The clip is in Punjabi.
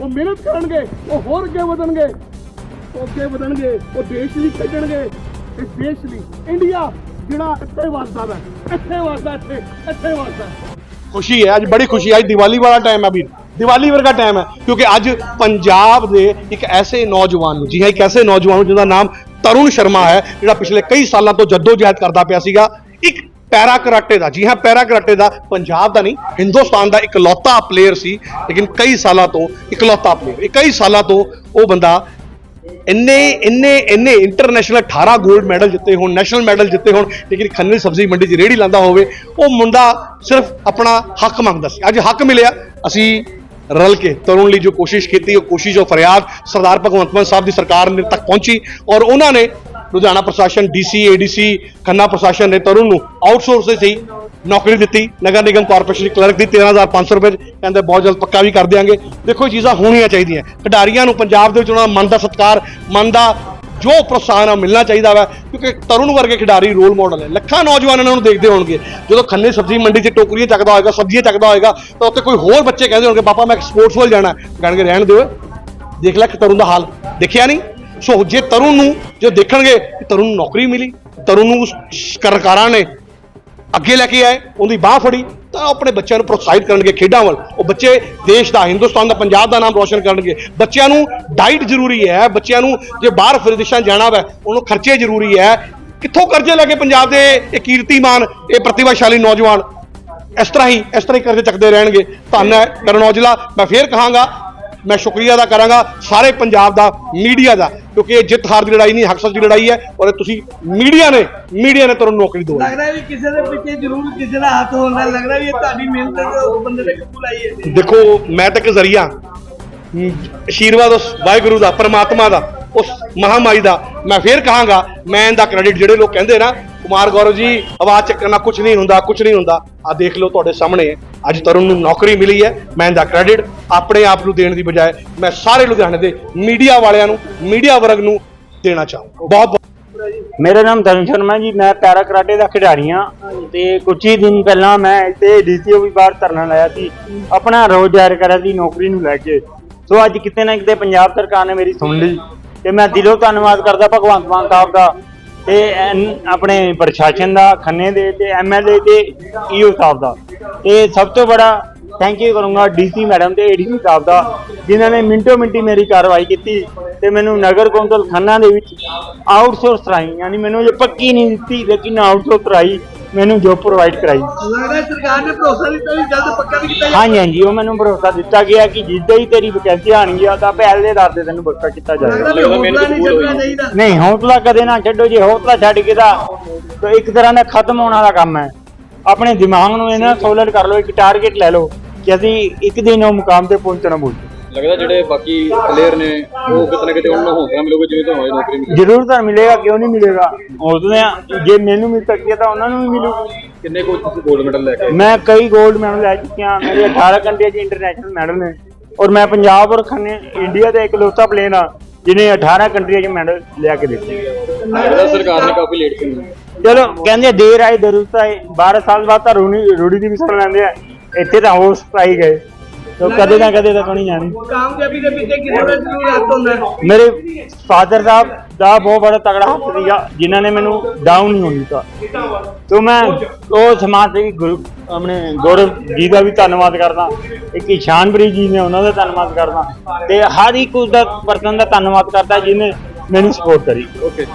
ਉਹ ਮਿਹਨਤ ਕਰਨਗੇ, ਉਹ ਹੋਰ ਅੱਗੇ ਵਧਣਗੇ। ਉਹ ਅੱਗੇ ਵਧਣਗੇ, ਉਹ ਦੇਸ਼ ਲਈ ਖੇਡਣਗੇ। ਇਸ ਦੇਸ਼ ਲਈ ਇੰਡੀਆ ਜਿਹੜਾ ਇੱਥੇ ਵਸਦਾ ਵਾ ਇੱਥੇ ਵਸਦਾ, ਇੱਥੇ ਇੱਥੇ ਵਸਦਾ। ਖੁਸ਼ੀ ਹੈ, ਅੱਜ ਬੜੀ ਖੁਸ਼ੀ ਹੈ। ਅੱਜ ਦੀਵਾਲੀ ਵਾਲਾ ਟਾਈਮ ਹੈ ਵੀਰ। ਦੀਵਾਲੀ ਵਰਗਾ ਟਾਈਮ ਹੈ, ਕਿਉਂਕਿ ਅੱਜ ਪੰਜਾਬ ਦੇ ਇੱਕ ਐਸੇ ਨੌਜਵਾਨ ਨੂੰ, ਜੀ ਹਾਂ, ਇੱਕ ਐਸੇ ਨੌਜਵਾਨ ਨੂੰ ਜਿਹਦਾ ਨਾਮ ਤਰੁਣ ਸ਼ਰਮਾ ਹੈ, ਜਿਹੜਾ ਪਿਛਲੇ ਕਈ ਸਾਲਾਂ ਤੋਂ ਜੱਦੋ ਜਦੋਜਹਿਦ ਕਰਦਾ ਪਿਆ ਸੀਗਾ, ਇੱਕ ਪੈਰਾ ਕਰਾਟੇ ਦਾ, ਜੀ ਹਾਂ ਪੈਰਾ ਕਰਾਟੇ ਦਾ ਪੰਜਾਬ ਦਾ ਨਹੀਂ, ਹਿੰਦੁਸਤਾਨ ਦਾ ਇਕਲੌਤਾ ਪਲੇਅਰ ਸੀ, ਲੇਕਿਨ ਕਈ ਸਾਲਾਂ ਤੋਂ ਇਕਲੌਤਾ ਪਲੇਅਰ ਕਈ ਸਾਲਾਂ ਤੋਂ ਉਹ ਬੰਦਾ ਇੰਨੇ ਇੰਨੇ ਇੰਨੇ ਇੰਟਰਨੈਸ਼ਨਲ 18 골ਡ ਮੈਡਲ ਜਿੱਤੇ ਹੋਣ ਨੈਸ਼ਨਲ ਮੈਡਲ ਜਿੱਤੇ ਹੋਣ, ਲੇਕਿਨ ਖੰਨੇ ਸਬਜ਼ੀ ਮੰਡੀ 'ਚ ਰੇੜੀ ਲਾਂਦਾ ਹੋਵੇ, ਉਹ ਮੁੰਡਾ ਸਿਰਫ ਆਪਣਾ ਹੱਕ ਮੰਗਦਾ ਸੀ। ਅੱਜ ਹੱਕ ਮਿਲਿਆ, ਅਸੀਂ ਰਲ ਕੇ ਤਰੁਣ ਲਈ ਜੋ ਕੋਸ਼ਿਸ਼ ਕੀਤੀ, ਉਹ ਕੋਸ਼ਿਸ਼ ਉਹ ਫਰਿਆਦ ਸਰਦਾਰ ਭਗਵੰਤ ਮਾਨ ਸਾਹਿਬ ਦੀ ਸਰਕਾਰ ਨੇ ਤੱਕ ਪਹੁੰਚੀ ਔਰ ਉਹਨਾਂ ਨੇ ਲੁਧਿਆਣਾ ਪ੍ਰਸ਼ਾਸਨ ਡੀਸੀ ਏਡੀਸੀ ਖੰਨਾ ਪ੍ਰਸ਼ਾਸਨ ਨੇ ਤਰੁਣ ਨੂੰ ਆਊਟਸੋਰਸ ਦੇ ਸੀ ਨੌਕਰੀ ਦਿੱਤੀ। ਨਗਰ ਨਿਗਮ ਕਾਰਪੋਰੇਸ਼ਨ ਦੀ ਕਲਰਕ ਦੀ 13500 ਰੁਪਏ 'ਚ ਕਹਿੰਦੇ ਬਹੁਤ ਜਲਦ ਪੱਕਾ ਵੀ ਕਰ ਦਿਆਂਗੇ। ਦੇਖੋ, ਇਹ ਚੀਜ਼ਾਂ ਹੋਣੀਆਂ ਚਾਹੀਦੀਆਂ। ਖਿਡਾਰੀਆਂ ਨੂੰ ਪੰਜਾਬ ਦੇ ਵਿੱਚ ਉਹਨਾਂ ਦਾ ਮਨ ਦਾ ਸਤਿਕਾਰ, ਮਨ ਦਾ ਜੋ ਪ੍ਰੋਤਸਾਹਨ ਆ, ਮਿਲਣਾ ਚਾਹੀਦਾ ਵਾ, ਕਿਉਂਕਿ ਤਰੁਣ ਵਰਗੇ ਖਿਡਾਰੀ ਰੋਲ ਮਾਡਲ ਹੈ ਲੱਖਾਂ ਨੌਜਵਾਨ ਇਹਨਾਂ ਨੂੰ ਦੇਖਦੇ ਹੋਣਗੇ। ਜਦੋਂ ਖੰਨੇ ਸਬਜ਼ੀ ਮੰਡੀ 'ਚ ਟੋਕਰੀਆਂ ਚੱਕਦਾ ਹੋਏਗਾ, ਸਬਜ਼ੀਆਂ ਚੱਕਦਾ ਹੋਏਗਾ, ਤਾਂ ਉੱਥੇ ਕੋਈ ਹੋਰ ਬੱਚੇ ਕਹਿੰਦੇ ਹੋਣਗੇ, ਪਾਪਾ, ਮੈਂ ਸਪੋਰਟਸ ਵੱਲ ਜਾਣਾ ਕਹਿਣਗੇ, ਰਹਿਣ ਦਿਓ। ਦੇਖ ਲੈ ਕਿ ਤਰੁਣ ਦਾ ਹਾਲ। ਦੇਖਿਆ ਨਹੀਂ? ਸੋ ਜੇ ਤਰੁਣ ਨੂੰ, ਜੇ ਦੇਖਣਗੇ ਕਿ ਤਰੁਣ ਨੂੰ ਨੌਕਰੀ ਮਿਲੀ, ਤਰੁਣ ਨੂੰ ਸਰਕਾਰਾਂ ਨੇ ਅੱਗੇ ਲੈ ਕੇ ਆਏ, ਉਹਦੀ ਬਾਹ ਫੜੀ, ਤਾਂ ਉਹ ਆਪਣੇ ਬੱਚਿਆਂ ਨੂੰ ਪ੍ਰੋਤਸਾਹਿਤ ਕਰਨਗੇ ਖੇਡਾਂ ਵੱਲ। ਉਹ ਬੱਚੇ ਦੇਸ਼ ਦਾ, ਹਿੰਦੁਸਤਾਨ ਦਾ, ਪੰਜਾਬ ਦਾ ਨਾਮ ਰੋਸ਼ਨ ਕਰਨਗੇ। ਬੱਚਿਆਂ ਨੂੰ ਡਾਈਟ ਜ਼ਰੂਰੀ ਹੈ, ਬੱਚਿਆਂ ਨੂੰ ਜੇ ਬਾਹਰ ਵਿਦੇਸ਼ਾਂ ਜਾਣਾ ਵਾ, ਉਹਨੂੰ ਖਰਚੇ ਜ਼ਰੂਰੀ ਹੈ। ਕਿੱਥੋਂ ਕਰਜ਼ੇ ਲੈ ਕੇ ਪੰਜਾਬ ਦੇ ਇਹ ਕੀਰਤੀਮਾਨ, ਇਹ ਪ੍ਰਤਿਭਾਸ਼ਾਲੀ ਨੌਜਵਾਨ ਇਸ ਤਰ੍ਹਾਂ ਹੀ, ਇਸ ਤਰ੍ਹਾਂ ਹੀ ਕਰਜ਼ੇ ਚੱਕਦੇ ਰਹਿਣਗੇ। ਧੰਨ ਹੈ ਕਰਨ ਔਜਲਾ ਮੈਂ ਫੇਰ ਕਹਾਂਗਾ ਮੈਂ ਸ਼ੁਕਰੀਆ ਅਦਾ ਕਰਾਂਗਾ ਸਾਰੇ ਪੰਜਾਬ ਦਾ ਮੀਡੀਆ ਦਾ ਕਿਉਂਕਿ ਇਹ ਜਿੱਤ ਹਾਰ ਦੀ ਲੜਾਈ ਨਹੀਂ ਹੱਕ ਸੱਚ ਦੀ ਲੜਾਈ ਹੈ ਔਰ ਤੁਸੀਂ ਮੀਡੀਆ ਨੇ ਮੀਡੀਆ ਨੇ ਤੁਹਾਨੂੰ ਨੌਕਰੀ ਦਿਵਾਈ ਲੱਗਦਾ ਵੀ ਕਿਸੇ ਦੇ ਪਿੱਛੇ ਜ਼ਰੂਰ ਕਿਸੇ ਦਾ ਹੱਥ ਹੁੰਦਾ ਲੱਗਦਾ ਵੀ ਇਹ ਤੁਹਾਡੀ ਮਿਹਨਤ ਤੇ ਉਸ ਬੰਦੇ ਨੇ ਕਿੱਥੋਂ ਲਾਈ ਹੈ ਦੇਖੋ ਮੈਂ ਤਾਂ ਇੱਕ ਜ਼ਰੀਆ ਹਮ, ਆਸ਼ੀਰਵਾਦ ਉਸ ਵਾਹਿਗੁਰੂ ਦਾ ਪਰਮਾਤਮਾ ਦਾ ਉਸ ਮਹਾਮਾਈ ਦਾ ਮੈਂ ਫੇਰ ਕਹਾਂਗਾ ਮੈਂ ਇਹਦਾ ਕ੍ਰੈਡਿਟ ਜਿਹੜੇ ਲੋਕ ਕਹਿੰਦੇ ਨਾ ਕੁਮਾਰ ਗੌਰਵ ਜੀ ਆਵਾਜ਼ ਚੱਕਣ ਨਾਲ ਕੁਝ ਨਹੀਂ ਹੁੰਦਾ ਕੁਝ ਨਹੀਂ ਹੁੰਦਾ ਆ ਦੇਖ ਲਓ ਤੁਹਾਡੇ ਸਾਹਮਣੇ। ਅੱਜ ਤਰੁਣ ਨੂੰ ਨੌਕਰੀ ਮਿਲੀ ਹੈ ਮੈਂ ਇਹਦਾ ਕ੍ਰੈਡਿਟ ਆਪਣੇ ਆਪ ਨੂੰ ਦੇਣ ਦੀ ਬਜਾਏ ਮੈਂ ਸਾਰੇ ਲੁਧਿਆਣੇ ਦੇ ਮੀਡੀਆ ਵਾਲਿਆਂ ਨੂੰ ਮੀਡੀਆ ਵਰਗ ਨੂੰ ਦੇਣਾ ਚਾਹੂੰ ਬਹੁਤ ਬਹੁਤ ਮੇਰਾ ਨਾਮ ਤਰਨ ਸ਼ਰਮਾ ਜੀ ਮੈਂ ਪੈਰਾ ਕਰਾਟੇ ਦਾ ਖਿਡਾਰੀ ਹਾਂ ਤੇ ਕੁਝ ਹੀ ਦਿਨ ਪਹਿਲਾਂ ਮੈਂ ਇੱਥੇ ਡੀਸੀਓ ਵੀ ਬਾਹਰ ਧਰਨਾ ਲਾਇਆ ਸੀ ਆਪਣਾ ਰੋਜ਼ਗਾਰ ਕਰਾਂ ਦੀ ਨੌਕਰੀ ਨੂੰ ਲੈ ਕੇ। ਸੋ ਅੱਜ ਕਿਤੇ ਨਾ ਕਿਤੇ ਪੰਜਾਬ ਸਰਕਾਰ ਨੇ ਮੇਰੀ ਸੁਣ ਲਈ ਤੇ ਮੈਂ ਦਿਲੋਂ ਧੰਨਵਾਦ ਕਰਦਾ ਭਗਵੰਤ ਮਾਨ ਸਾਹਿਬ ਦਾ ਤੇ ਆਪਣੇ ਪ੍ਰਸ਼ਾਸਨ ਦਾ ਖੰਨੇ ਦੇ ਤੇ ਐਮਐਲਏ ਤੇ ਈਓ ਸਾਹਿਬ ਦਾ। ਤੇ ਸਭ ਤੋਂ ਬੜਾ ਥੈਂਕ ਯੂ ਕਰੂੰਗਾ ਡੀਸੀ ਮੈਡਮ ਤੇ ਏਡੀਸੀ ਸਾਹਿਬ ਦਾ ਜਿਨ੍ਹਾਂ ਨੇ ਮਿੰਟੋ ਮਿੰਟੀ ਮੇਰੀ ਕਾਰਵਾਈ ਕੀਤੀ ਤੇ ਮੈਨੂੰ ਨਗਰ ਕੌਂਸਲ ਖੰਨਾ ਦੇ ਵਿੱਚ ਆਊਟਸੋਰਸ ਰਾਈ ਯਾਨੀ ਮੈਨੂੰ ਜੇ ਪੱਕੀ ਨਹੀਂ ਦਿੱਤੀ ਲੇਕਿਨ ਆਊਟਸੋਰਸ ਰਾਈ ਮੈਨੂੰ ਜੋਬ ਪ੍ਰੋਵਾਈਡ ਕਰਾਈ। ਲੱਗਦਾ ਸਰਕਾਰ ਨੇ ਭਰੋਸਾ ਦਿੱਤਾ ਵੀ ਜਲਦ ਪੱਕਾ ਵੀ ਕੀਤਾ ਜਾਏ ਹਾਂਜੀ ਹਾਂਜੀ ਉਹ ਮੈਨੂੰ ਭਰੋਸਾ ਦਿੱਤਾ ਗਿਆ ਕਿ ਜਿੱਦਾਂ ਹੀ ਤੇਰੀ ਵੈਕੈਂਸੀ ਆਣੀ ਆ ਤਾਂ ਪਹਿਲੇ ਦਰ ਦੇ ਤੈਨੂੰ ਪੱਕਾ ਕੀਤਾ ਜਾਏਗਾ ਨਹੀਂ ਹੌਸਲਾ ਕਦੇ ਨਾ ਛੱਡੋ ਜੇ ਹੌਸਲਾ ਛੱਡ ਕੇ ਤਾਂ ਤਾਂ ਇੱਕ ਤਰ੍ਹਾਂ ਦਾ ਖਤਮ ਹੋਣ ਵਾਲਾ ਕੰਮ ਹੈ। ਆਪਣੇ ਦਿਮਾਗ ਨੂੰ ਇਹਨਾਂ ਸੋਲਡ ਕਰ ਲਓ ਇੱਕ ਟਾਰਗੇਟ ਲੈ ਲਓ। ਕਿ ਅਸੀਂ ਇੱਕ ਦਿਨ ਉਹ ਮੁਕਾਮ ਤੇ ਪਹੁੰਚਣਾ ਬੋਲ ਲੱਗਦਾ ਜਿਹੜੇ ਬਾਕੀ ਪਲੇਅਰ ਨੇ ਉਹ ਕਿਤੇ ਨਾ ਕਿਤੇ ਉਹਨਾਂ ਨੂੰ ਹੌਸਲਾ ਮਿਲੂਗਾ ਜਿਵੇਂ ਤੁਹਾਨੂੰ ਨੌਕਰੀ ਮਿਲੀ। ਜ਼ਰੂਰ ਤਾਂ ਮਿਲੇਗਾ ਕਿਉਂ ਨਹੀਂ ਮਿਲੇਗਾ? ਆ, ਜੇ ਮੈਨੂੰ ਮਿਲ ਸਕੀ ਹੈ ਤਾਂ ਉਹਨਾਂ ਨੂੰ ਵੀ ਮਿਲੂਗੀ ਕਿੰਨੇ ਕੁ ਤੁਸੀਂ 골ਡ ਮੈਡਲ ਲੈ ਕੇ? ਮੈਂ ਕਈ 골ਡ ਮੈਡਲ ਲੈ ਚੁੱਕਿਆ ਮੇਰੇ 18 ਕੰਟਰੀਆਂ 'ਚ ਇੰਟਰਨੈਸ਼ਨਲ ਮੈਡਲ ਨੇ। ਔਰ ਮੈਂ ਪੰਜਾਬ ਔਰ ਖੰਨੇ ਇੰਡੀਆ ਦਾ ਇਕਲੌਤਾ ਪਲੇਅਰ ਆ ਜਿਹਨੇ 18 ਕੰਟਰੀਆਂ 'ਚ ਮੈਡਲ ਲਿਆ ਕੇ ਦਿੱਤੇ। ਲੱਗਦਾ ਸਰਕਾਰ ਨੇ ਕਾਫੀ ਲੇਟ ਕੀਤੀ। ਚਲੋ ਕਹਿੰਦੇ ਦੇਰ ਆਏ ਦਰੁਸਤ ਆਏ। 12 ਸਾਲ ਬਾਅਦ ਤਾਂ ਰੂੜੀ ਦੀ ਵੀ ਸੁਣ ਲੈਂਦੇ ਆ। ਇੱਥੇ ਤਾਂ ਹੋਸ ਪਾਈ ਗਏ। ਤੋ ਕਦੇ ਨਾ ਕਦੇ ਤਾਂ ਕੋਈ ਜਾਣੀ। ਕਾਮਯਾਬੀ ਦੇ ਪਿੱਛੇ ਕਿਸੇ ਦਾ ਜ਼ਰੂਰ ਹੱਥ ਹੁੰਦਾ ਹੈ। ਮੇਰੇ ਫਾਦਰ ਸਾਹਿਬ ਦਾ ਬਹੁਤ ਬੜਾ ਤਗੜਾ ਹੱਥ ਸੀਗਾ ਜਿਨ੍ਹਾਂ ਨੇ ਮੈਨੂੰ ਡਾਊਨ ਨਹੀਂ ਹੋਣ ਦਿੱਤਾ ਤੋ ਮੈਂ ਉਹ ਸਮਾਜ ਸੇਵੀ ਗੁਰੂ ਆਪਣੇ ਗੌਰਵ ਜੀ ਦਾ ਵੀ ਧੰਨਵਾਦ ਕਰਦਾ। ਇੱਕ ਇਸ਼ਾਨਪ੍ਰੀਤ ਜੀ ਨੇ ਉਹਨਾਂ ਦਾ ਧੰਨਵਾਦ ਕਰਦਾ। ਤੇ ਹਰ ਇੱਕ ਉਸ ਦਾ ਪਰਸਨ ਦਾ ਧੰਨਵਾਦ ਕਰਦਾ ਜਿਹਨੇ ਮੈਨੂੰ ਸਪੋਰਟ ਕਰੀ। ਓਕੇ